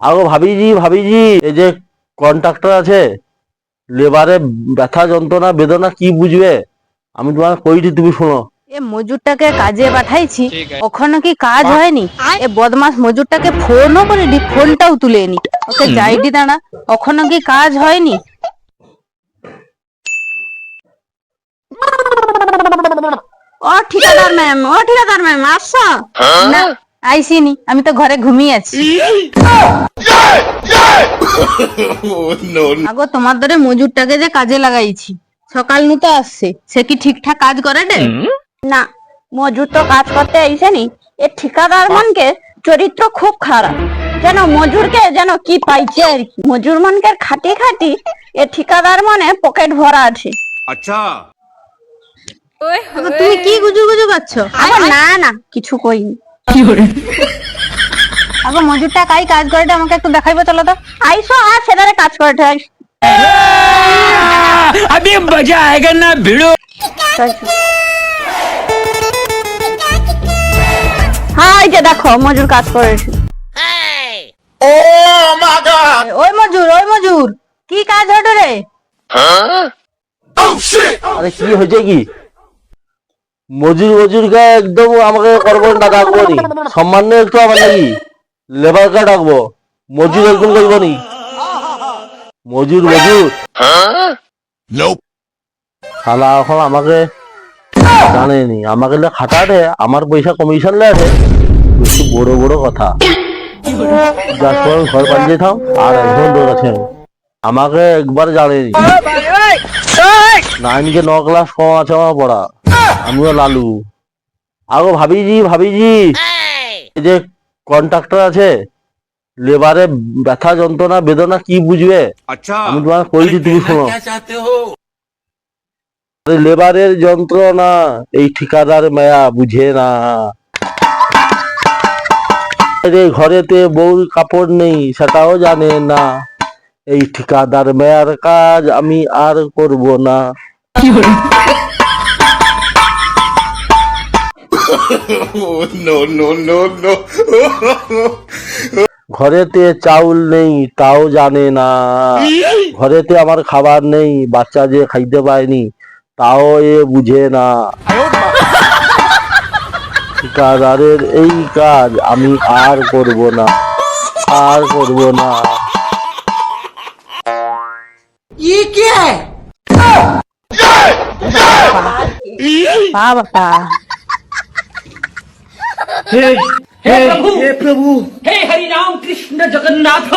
আগো ভাবিজি ভাবিজি এই যে কন্ট্রাক্টর আছে লেবারে ব্যথা যন্ত্রণা বেদনা কি বুঝবে? আমি তোমার কইছি তুমি শোনো। এ মজুরটাকে কাজে পাঠাইছি ওখানে কি কাজ হয়নি? এ বদমাস মজুরটাকে ফোনও করিনি ফোনটাও তুলেনি। ওকে যাইডি দাঁড়া ওখানে কি কাজ হয়নি? ও ঠিকাদার ম্যাম ও ঠিকাদার ম্যাম আসছো না আইসিনি আমি তো ঘরে ঘুমিয়ে আছি। আগো তোমার ধরে মজুরটাকে যে কাজে লাগাইছি। সকাল নু তো আসছে সে কি ঠিকঠাক কাজ করে রে? না মজুর তো কাজ করতে আইসেনি এ ঠিকাদার মানকে চরিত্র খুব খারাপ। যেন মজুরকে যেন কি পাইছে আর কি। মজুর মানকে খাটি খাটি এ ঠিকাদার মনে পকেট ভরা আছে। আচ্ছা। তুমি কি গুজু গুজু করছ? না না কিছু কইনি। আগো মজুরটা কাই কাজ করে আমাকে একটু দেখাইবো চলো তো আইসো আর সেটারে কাজ করে আইস अभी मजा आएगा ना भिड़ो হ্যাঁ এই যে দেখো মজুর কাজ করেছে ওই মজুর ওই মজুর কি কাজ হলো রে আরে কি হয়েছে কি মজুর মজুরকে একদম আমাকে করব না ডাকবো নি। সম্মান নেই একটু আমার নাকি লেবারকে ডাকবো? মজুর একদম করব নি। মজুর মজুর। শালা এখন আমাকে জানেনি আমাকে লে খাটাতে আমার পয়সা কমিশন লেছে বেশি বড় বড় কথা। যার ঘর পাঠিয়ে থাম আর একজন কাছে আমাকে একবার জানেনি নাইন যে ন ক্লাস কম আছে আমার পড়া। আমিও লালু। আগো ভাবিজি ভাবিজি। এই। যে কন্ট্রাক্টর আছে লেবারে ব্যথা যন্ত্রণা বেদনা কি বুঝবে? আচ্ছা। আমি তোমার কইছি তুমি শোনো। লেবারের যন্ত্রণা এই ঠিকাদার মায়া বুঝে না। ঘরেতে বউ কাপড় নেই সেটাও জানে না। এই ঠিকাদার মেয়ার কাজ আমি আর করব না। ঘরেতে চাউল নেই তাও জানে না। ঘরেতে আমার খাবার নেই বাচ্চা যে খাইতে পায়নি তাও এ বুঝে না। ঠিকাদারের এই কাজ আমি আর করব না আর করব না। हे हे प्रभु हे हरि राम कृष्ण जगन्नाथ